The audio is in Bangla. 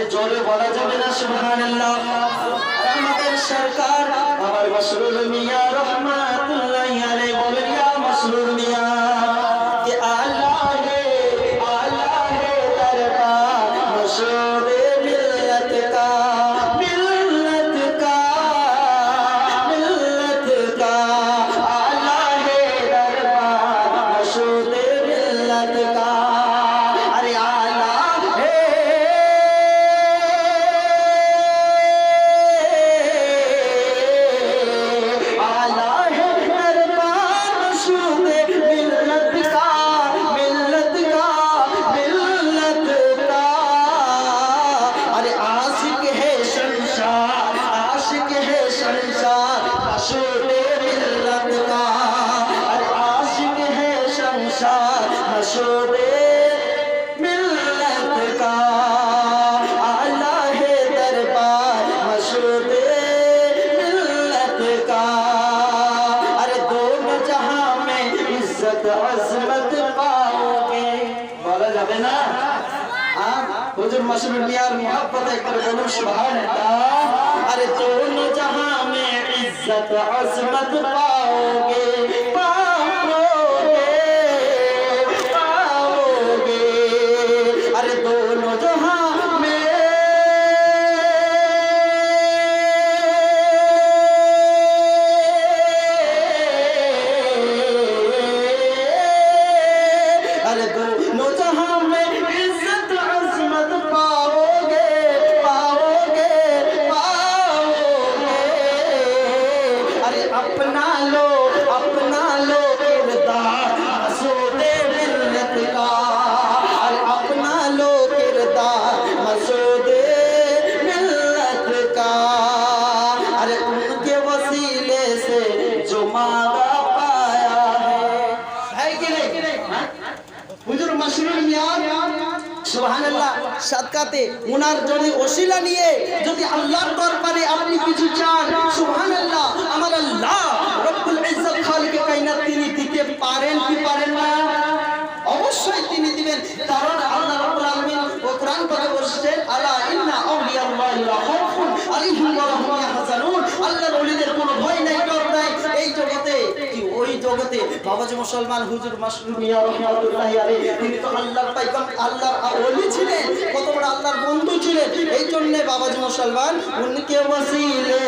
তবে জোরে বলা যাবে না, সুবহানাল্লাহ। আমাদের সরকার, আমার মসরুর মিয়া রহমাতুল্লাহ আলাইহি বলেন, ইয়া মসরুর মিয়া কে আল্লাহ হে আল্লাহ হে তারকা মসরুর मशूर मिलत का आशिक है शमशाद मशूर मिलत का आला है दरबार मशूर मिलत का अरे दोनों जहां में इज्जत अजमत पाओगे बोला जावे ना হুজুর মশরুর মিয়ার মোহাব্বত একবার বলুন সুবহান আল্লাহ আরে দোনো জাহান মে पाओगे হুজুর মাসরুল সুবহানাল্লাহ, সাদকাতে উনার যদি ওসিলা নিয়ে যদি আল্লাহর দরবারে আপনি কিছু চান, সুবহানাল্লাহ, আমার আল্লাহ রব্বুল ইজ্জত খালিক কায়নাত তিনি দিতে পারেন কি পারেন না? অবশ্যই তিনি দিবেন। কারণ আল্লাহ রাব্বুল আলামিন কোরআন পাকে বলছেন, আলা ইন্না আউলিয়াল্লাহি লা খাউফুন আলাইহিম ওয়া বাবাজি মুসলমান, হুজুর মাসরুমিয়া রহমাতুল্লাহি আলাইহি, তিনি তো আল্লাহর পয়গম্বর আল্লাহর ওলি ছিলেন। কত বড় আল্লাহর বন্ধু ছিলেন। এই জন্য বাবাজি মুসলমান, উনি কে ওয়াসিলে